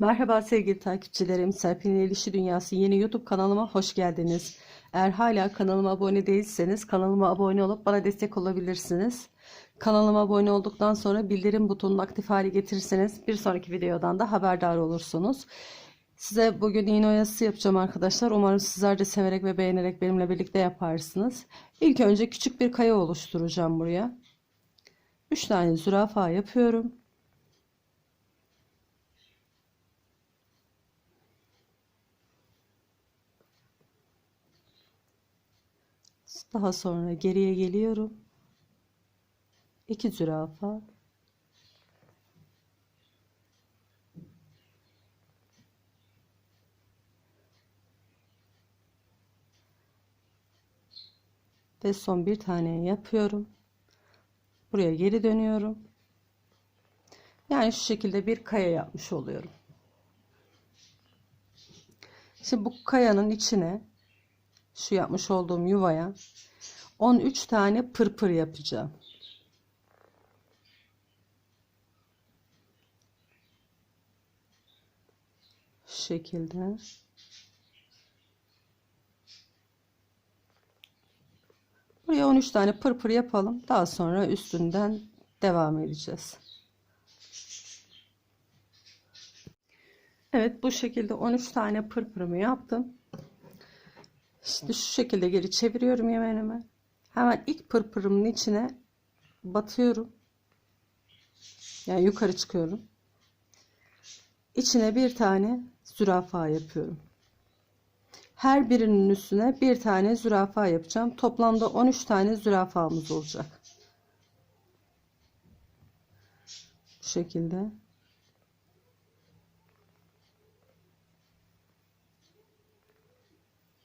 Merhaba sevgili takipçilerim. Serpil'in El İşi Dünyası yeni YouTube kanalıma hoş geldiniz. Eğer hala kanalıma abone değilseniz kanalıma abone olup bana destek olabilirsiniz. Kanalıma abone olduktan sonra bildirim butonunu aktif hale getirirseniz bir sonraki videodan da haberdar olursunuz. Size bugün iğne oyası yapacağım arkadaşlar. Umarım sizler de severek ve beğenerek benimle birlikte yaparsınız. İlk önce küçük bir kaya oluşturacağım buraya. 3 tane zürafa yapıyorum. Daha sonra geriye geliyorum. 2 zürafa. Ve son bir tane yapıyorum. Buraya geri dönüyorum. Yani şu şekilde bir kaya yapmış oluyorum. Şimdi bu kayanın içine şu yapmış olduğum yuvaya 13 tane pırpır yapacağım. Şu şekilde. Buraya 13 tane pırpır yapalım. Daha sonra üstünden devam edeceğiz. Evet bu şekilde 13 tane pırpırımı yaptım. Şimdi şu şekilde geri çeviriyorum yemenimi. Hemen ilk pırpırımın içine batıyorum. Yani yukarı çıkıyorum. İçine bir tane zürafa yapıyorum. Her birinin üstüne bir tane zürafa yapacağım. Toplamda 13 tane zürafamız olacak. Bu şekilde.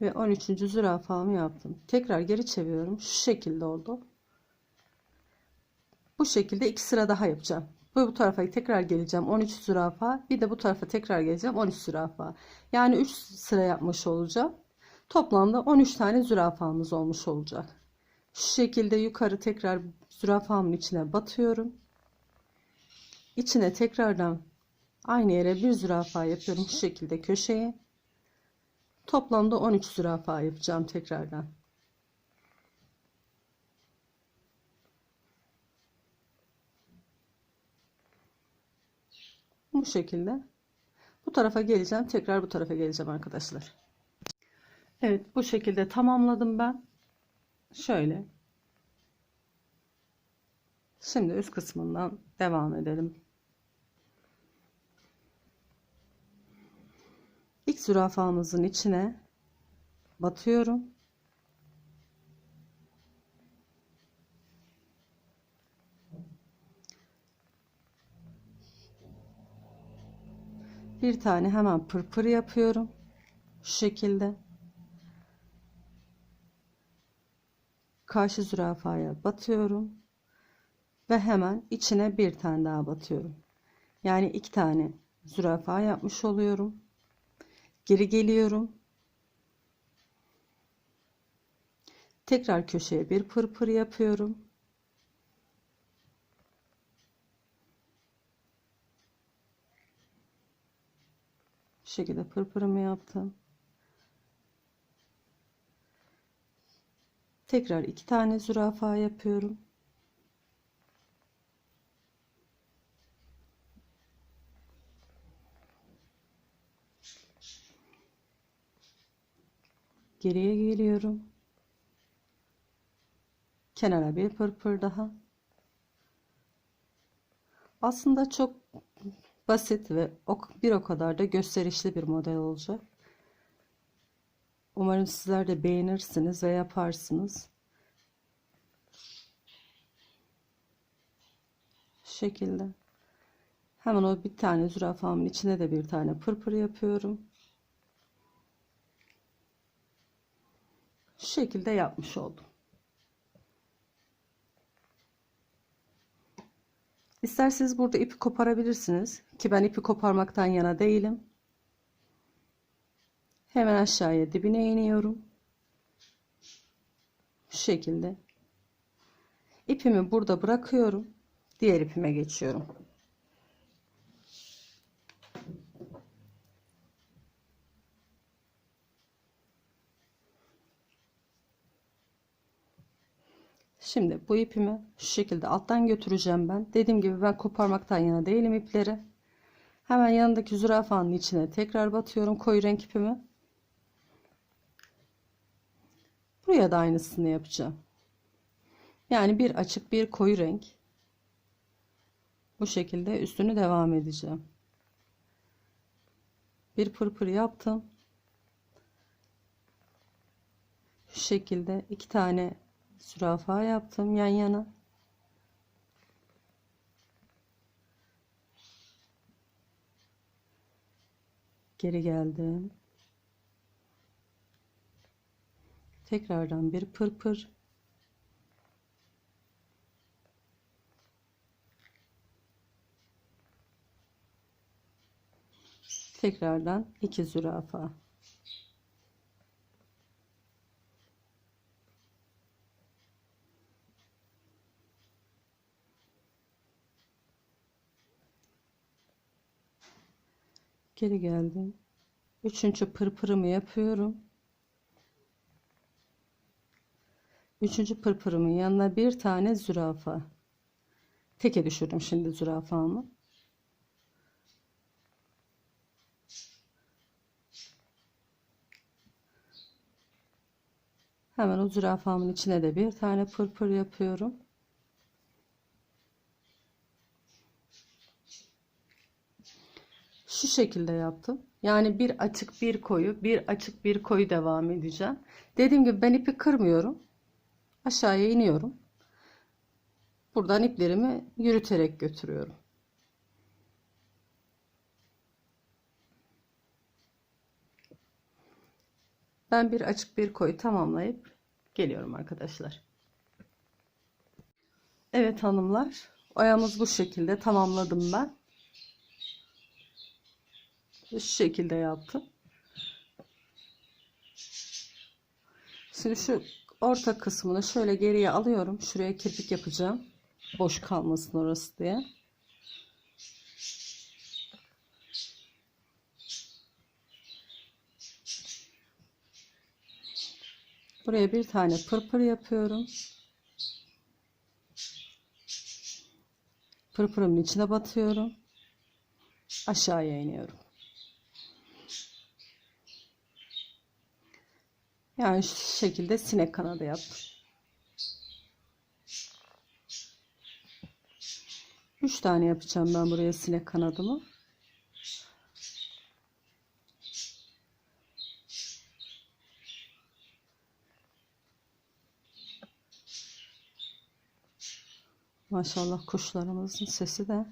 ve 13. zürafamı yaptım. Tekrar geri çeviriyorum. Şu şekilde oldu. Bu şekilde iki sıra daha yapacağım. Bu, bu tarafa tekrar geleceğim. 13 zürafa. Bir de bu tarafa tekrar geleceğim. 13 zürafa. Yani 3 sıra yapmış olacağım. Toplamda 13 tane zürafamız olmuş olacak. Şu şekilde yukarı tekrar zürafamın içine batıyorum. İçine tekrardan aynı yere bir zürafa yapıyorum. Şu şekilde köşeye. Toplamda 13 zürafa yapacağım tekrardan. Bu şekilde. Bu tarafa geleceğim. Tekrar bu tarafa geleceğim arkadaşlar. Evet bu şekilde tamamladım ben. Şöyle. Şimdi üst kısmından devam edelim. İlk zürafamızın içine batıyorum. Bir tane hemen pırpır yapıyorum. Şu şekilde. Karşı zürafaya batıyorum. Ve hemen içine bir tane daha batıyorum. Yani iki tane zürafa yapmış oluyorum. Geri geliyorum. Tekrar köşeye bir pırpır yapıyorum. Bu şekilde pırpırımı yaptım. Tekrar iki tane zürafa yapıyorum. Geriye geliyorum. Kenara bir pırpır daha. Aslında çok basit ve bir o kadar da gösterişli bir model olacak. Umarım sizler de beğenirsiniz ve yaparsınız. Şu şekilde. Hemen o bir tane zürafamın içine de bir tane pırpır yapıyorum. Şu şekilde yapmış oldum. İsterseniz burada ipi koparabilirsiniz. Ki ben ipi koparmaktan yana değilim. Hemen aşağıya dibine iniyorum. Şu şekilde. İpimi burada bırakıyorum. Diğer ipime geçiyorum. Şimdi bu ipimi şu şekilde alttan götüreceğim ben. Dediğim gibi ben koparmaktan yana değilim ipleri. Hemen yanındaki zürafanın içine tekrar batıyorum koyu renk ipimi. Buraya da aynısını yapacağım. Yani bir açık bir koyu renk. Bu şekilde üstünü devam edeceğim. Bir pırpır yaptım. Şu şekilde iki tane zürafa yaptım yan yana. Geri geldim. Tekrardan bir pırpır. Tekrardan iki zürafa. Geri geldim. Üçüncü pırpırımı yapıyorum. Üçüncü pırpırımın yanına bir tane zürafa. Teke düşürdüm şimdi zürafamı. Hemen o zürafamın içine de bir tane pırpır yapıyorum. Şu şekilde yaptım. Yani bir açık bir koyu, bir açık bir koyu devam edeceğim. Dediğim gibi ben ipi kırmıyorum. Aşağıya iniyorum. Buradan iplerimi yürüterek götürüyorum. Ben bir açık bir koyu tamamlayıp geliyorum arkadaşlar. Evet hanımlar. Oyamız bu şekilde tamamladım ben. Şu şekilde yaptım. Şimdi şu orta kısmını şöyle geriye alıyorum. Şuraya kirpik yapacağım. Boş kalmasın orası diye. Buraya bir tane pırpır yapıyorum. Pırpırımın içine batıyorum. Aşağıya iniyorum. Yani şu şekilde sinek kanadı yaptım. Üç tane yapacağım ben buraya sinek kanadımı. Maşallah kuşlarımızın sesi de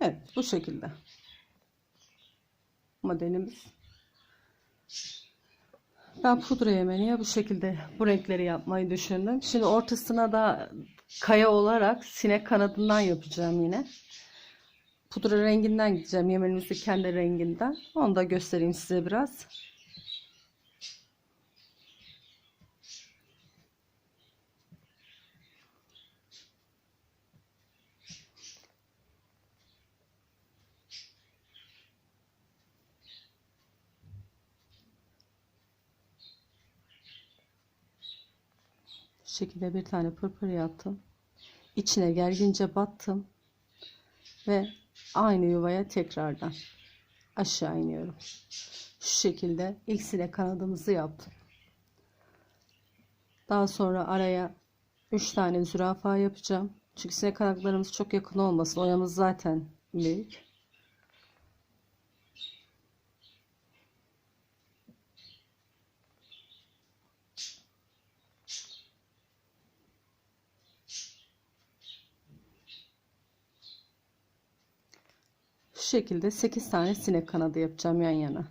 Evet bu şekilde. Modelimiz. Ben pudra yemeniye bu şekilde bu renkleri yapmayı düşündüm. Şimdi ortasına da kaya olarak sinek kanadından yapacağım yine. Pudra renginden gideceğim. Yemenimizi kendi renginden. Onu da göstereyim size biraz. Şekilde bir tane pırpır yaptım. İçine gergince battım. Ve aynı yuvaya tekrardan aşağı iniyorum. Şu şekilde ilk kanadımızı yaptım. Daha sonra araya 3 tane zürafa yapacağım. Çünkü sinek kanatlarımız çok yakın olmasın. Oyamız zaten büyük. Şekilde 8 tane sinek kanadı yapacağım yan yana.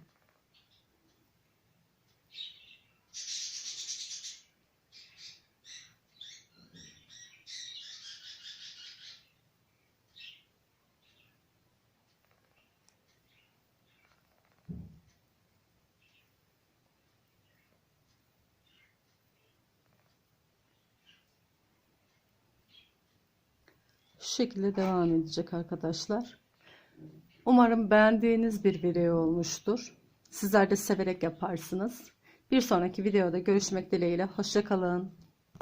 Şu şekilde devam edecek arkadaşlar. Umarım beğendiğiniz bir video olmuştur. Sizler de severek yaparsınız. Bir sonraki videoda görüşmek dileğiyle. Hoşçakalın.